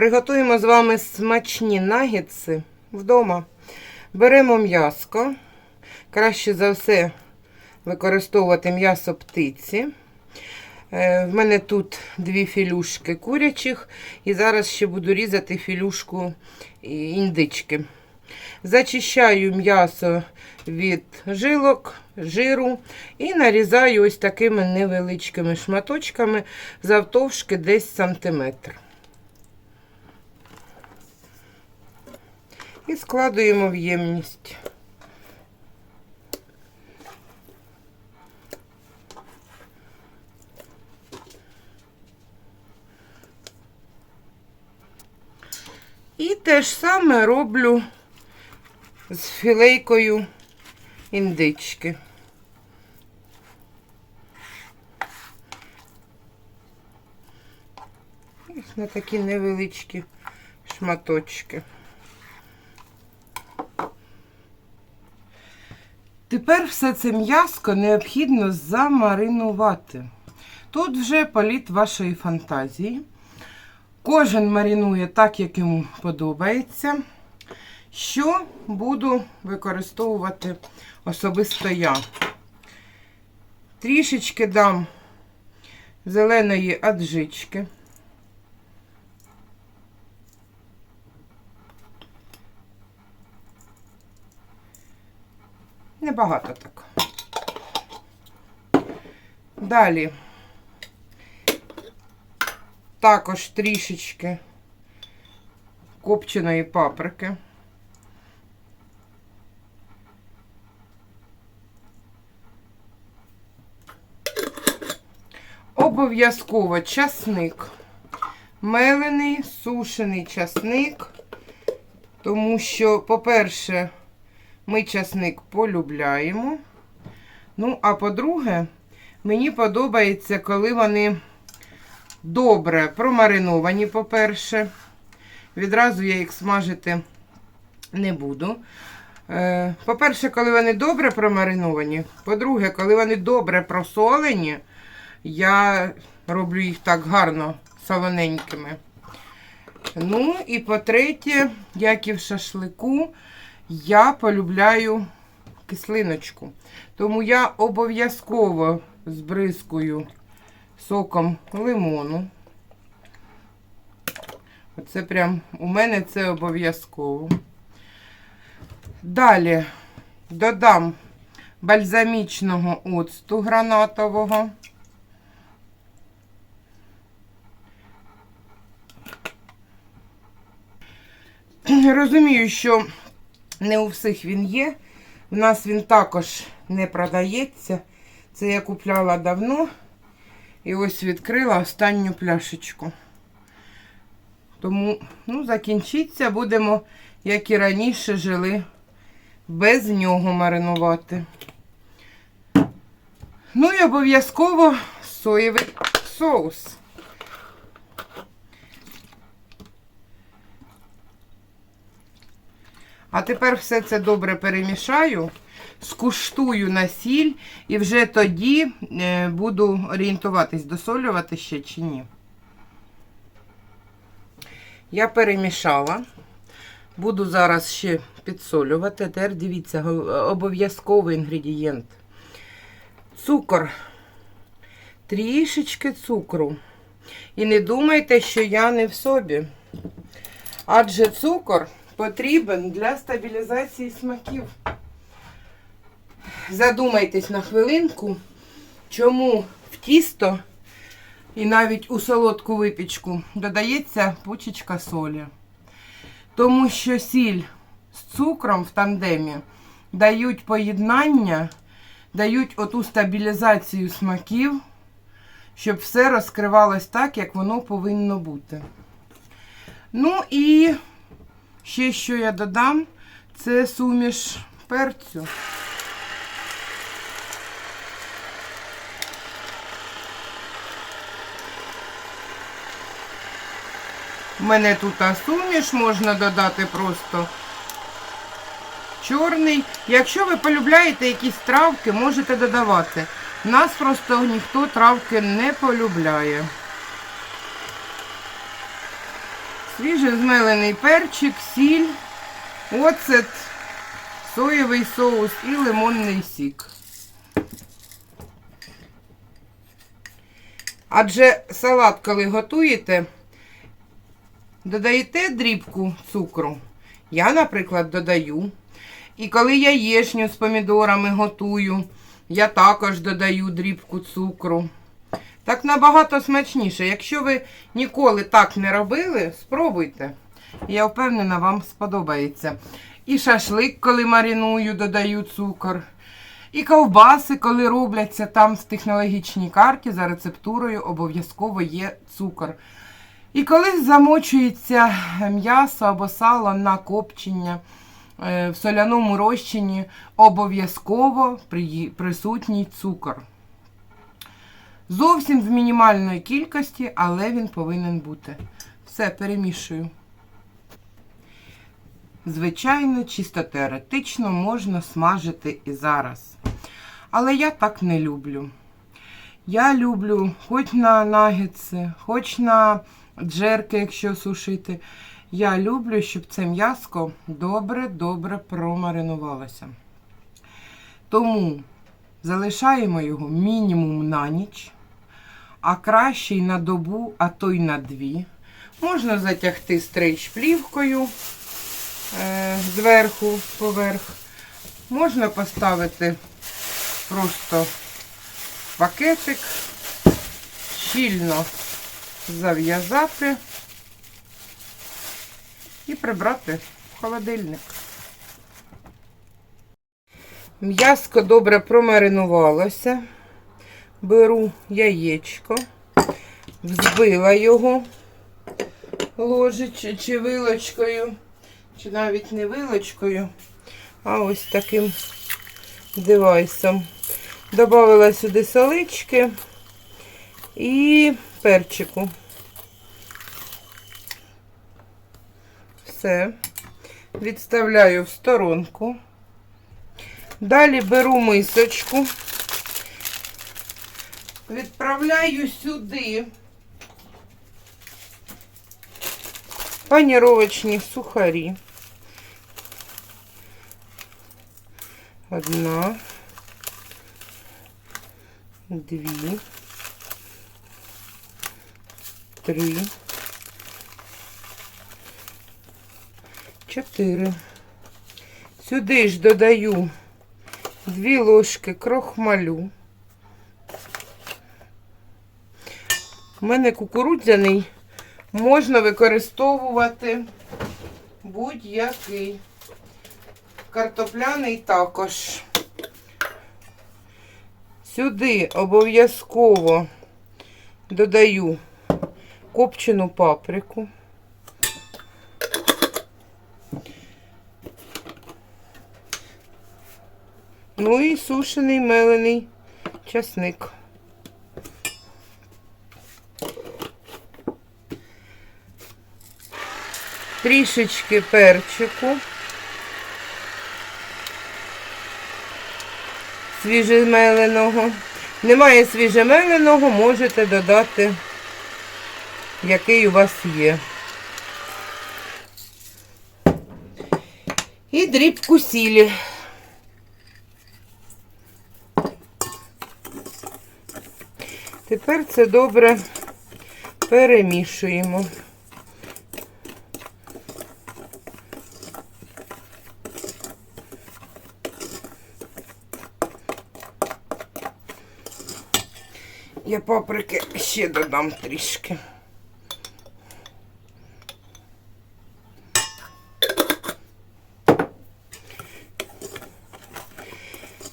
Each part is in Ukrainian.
Приготуємо з вами смачні нагетси вдома. Беремо м'яско. Краще за все використовувати м'ясо птиці. Е, В мене тут дві філюшки курячих, і зараз ще буду різати філюшку індички. Зачищаю м'ясо від жилок, жиру і нарізаю ось такими невеличкими шматочками завтовшки десь сантиметр. І складуємо в ємність. І те ж саме роблю з філейкою індички. Ось на такі невеличкі шматочки. Тепер все це м'яско необхідно замаринувати. Тут вже політ вашої фантазії. Кожен маринує так, як йому подобається. Що буду використовувати особисто я. Трішечки дам зеленої аджички. Небагато так. Далі також трішечки копченої паприки. Обов'язково часник. Мелений, сушений часник. Тому що, по-перше, ми часник полюбляємо. Ну, а по-друге, мені подобається, коли вони добре промариновані, по-перше. Відразу я їх смажити не буду. Е, По-перше, коли вони добре промариновані. По-друге, коли вони добре просолені, я роблю їх так гарно солоненькими. Ну, і по-третє, як і в шашлику, я полюбляю кислиночку. Тому я обов'язково збризкую соком лимону. Оце прям у мене це обов'язково. Далі додам бальзамічного оцту гранатового. Розумію, що не у всіх він є. У нас він також не продається. Це я купляла давно. І ось відкрила останню пляшечку. Тому, ну, закінчиться, будемо, як і раніше, жили без нього маринувати. Ну і обов'язково соєвий соус. А тепер все це добре перемішаю, скуштую на сіль і вже тоді е, буду орієнтуватись, досолювати ще чи ні. Я перемішала. Буду зараз ще підсолювати. Тепер дивіться, обов'язковий інгредієнт. Цукор. Трішечки цукру. І не думайте, що я не в собі. Адже цукор потрібен для стабілізації смаків. Задумайтесь на хвилинку, чому в тісто і навіть у солодку випічку додається пучечка солі. Тому що сіль з цукром в тандемі дають поєднання, дають оту стабілізацію смаків, щоб все розкривалось так, як воно повинно бути. Ну і ще що я додам, це суміш перцю. У мене тут суміш, можна додати просто чорний. Якщо ви полюбляєте якісь травки, можете додавати. Нас просто ніхто травки не полюбляє. Свіжезмелений перчик, сіль, оцет, соєвий соус і лимонний сік. Адже салат, коли готуєте, додаєте дрібку цукру. Я, наприклад, додаю. І коли я яєчню з помідорами готую, я також додаю дрібку цукру. Так набагато смачніше. Якщо ви ніколи так не робили, спробуйте. Я впевнена, вам сподобається. І шашлик, коли мариную, додаю цукор. І ковбаси, коли робляться там в технологічній карті за рецептурою, обов'язково є цукор. І коли замочується м'ясо або сало на копчення е, в соляному розчині, обов'язково присутній цукор. Зовсім в мінімальної кількості, але він повинен бути. Все, перемішую. Звичайно, чисто теоретично можна смажити і зараз. Але я так не люблю. Я люблю хоч на нагетси, хоч на джерки, якщо сушити. Я люблю, щоб це м'яско добре-добре промаринувалося. Тому залишаємо його мінімум на ніч, а краще й на добу, а то й на дві. Можна затягти стрейч плівкою е, зверху поверх. Можна поставити просто пакетик, щільно зав'язати і прибрати в холодильник. М'яско добре промаринувалося. Беру яєчко, взбила його ложечкою чи вилочкою, чи навіть не вилочкою, а ось таким девайсом. Добавила сюди солички і перчику. Все. Відставляю в сторонку. Далі беру мисочку, відправляю сюди паніровочні сухарі. Одна, дві, три, чотири. Сюди ж додаю дві ложки крохмалю. У мене кукурудзяний можна використовувати будь-який. Картопляний також. Сюди обов'язково додаю копчену паприку. Ну і сушений мелений часник. Трішечки перчику. Свіжемеленого. Немає свіжемеленого, можете додати, який у вас є. І дрібку сілі. Тепер це добре перемішуємо. Я паприки ще додам трішки.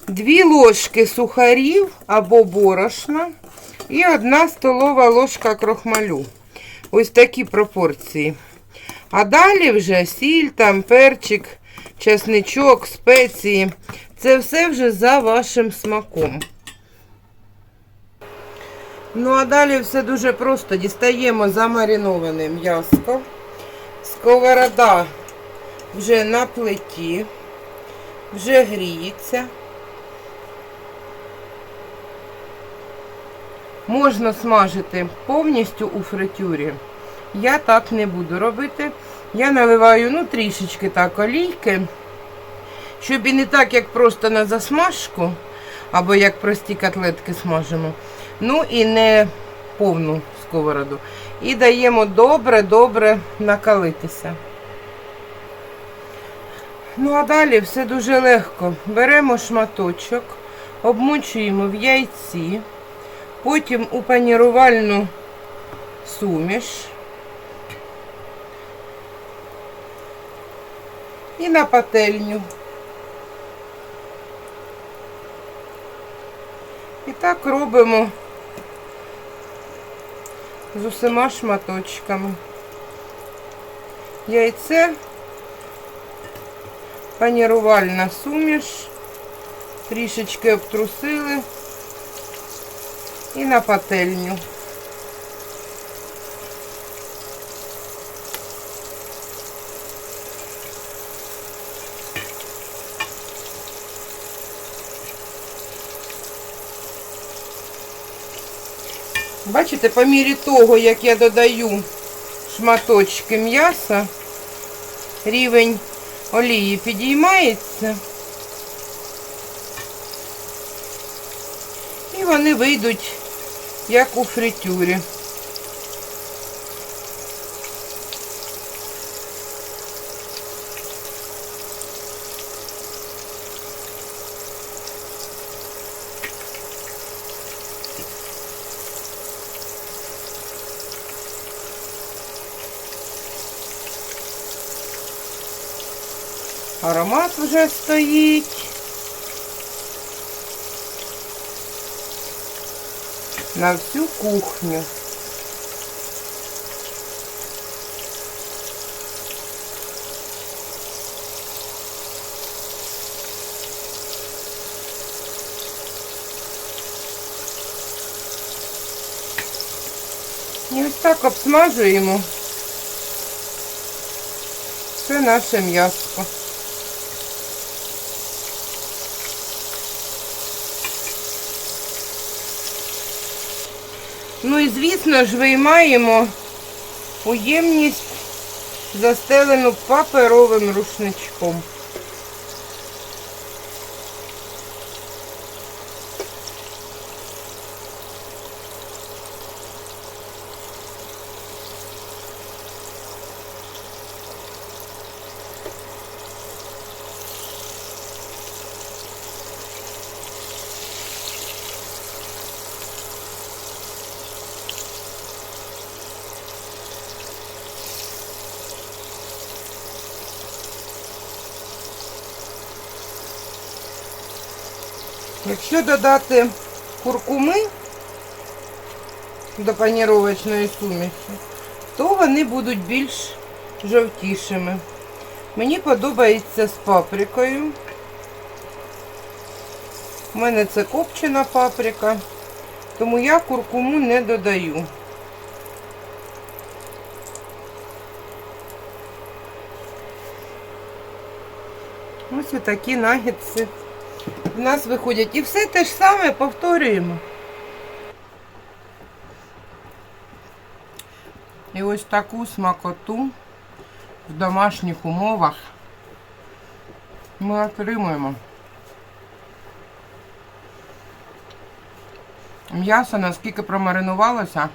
Дві ложки сухарів або борошна і одна столова ложка крохмалю. Ось такі пропорції. А далі вже сіль, там перчик, чесничок, спеції. Це все вже за вашим смаком. Ну, а далі все дуже просто. Дістаємо замариноване м'яско. Сковорода вже на плиті, вже гріється. Можна смажити повністю у фритюрі, Я так не буду робити. Я наливаю ну, трішечки так олійки, щоб і не так, як просто на засмажку, або як прості котлетки смажимо. Ну і не повну сковороду. І даємо добре-добре накалитися. Ну а далі все дуже легко. Беремо шматочок, обмочуємо в яйці, потім у панірувальну суміш. І на пательню. І так робимо з усіма шматочками. Яйце, панірувальна суміш, трішечки обтрусили і на пательню. Бачите, по мірі того, як я додаю шматочки м'яса, рівень олії підіймається. І вони вийдуть, як у фритюрі. Аромат вже стоїть. На всю кухню. І ось так обсмажуємо все наше м'ясо. Ну і звісно ж виймаємо у застелену паперовим рушничком. Якщо додати куркуми до паніровочної суміші, то вони будуть більш жовтішими. Мені подобається з паприкою. У мене це копчена паприка, тому я куркуму не додаю. Ось отакі нагетси в нас виходять. І все те ж саме повторюємо. І ось таку смакоту в домашніх умовах ми отримуємо. М'ясо наскільки промаринувалося,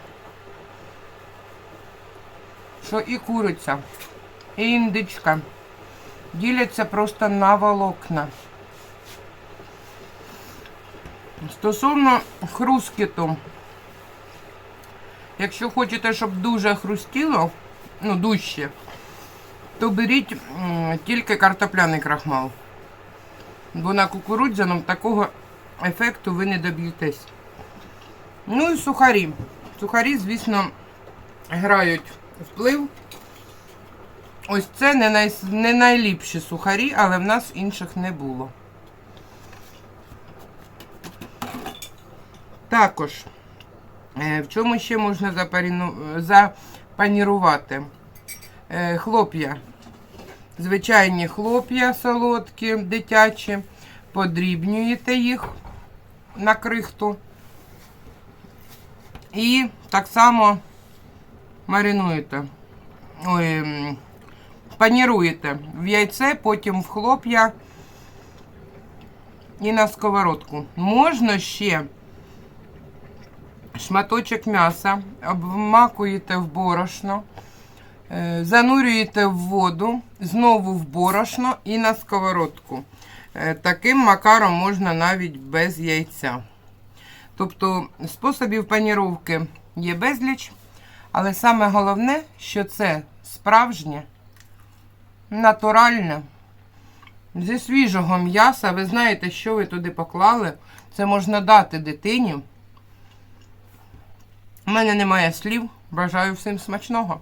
що і куриця, і індичка діляться просто на волокна. Стосовно хрускіту, якщо хочете, щоб дуже хрустіло, ну дужче, то беріть тільки картопляний крахмал. Бо на кукурудзяному такого ефекту ви не доб'єтесь. Ну і сухарі. Сухарі, звісно, грають вплив. Ось це не, най... не найліпші сухарі, але в нас інших не було. Також, е, в чому ще можна запанірувати? Е, Хлоп'я. Звичайні хлоп'я солодкі, дитячі. Подрібнюєте їх на крихту. І так само маринуєте. Ой, паніруєте в яйце, потім в хлоп'я і на сковородку. Можна ще шматочок м'яса, обмакуєте в борошно, е, занурюєте в воду, знову в борошно і на сковородку. Е, Таким макаром можна навіть без яйця. Тобто способів паніровки є безліч, але саме головне, що це справжнє, натуральне, зі свіжого м'яса. Ви знаєте, що ви туди поклали. Це можна дати дитині. У мене немає слів. Бажаю всім смачного.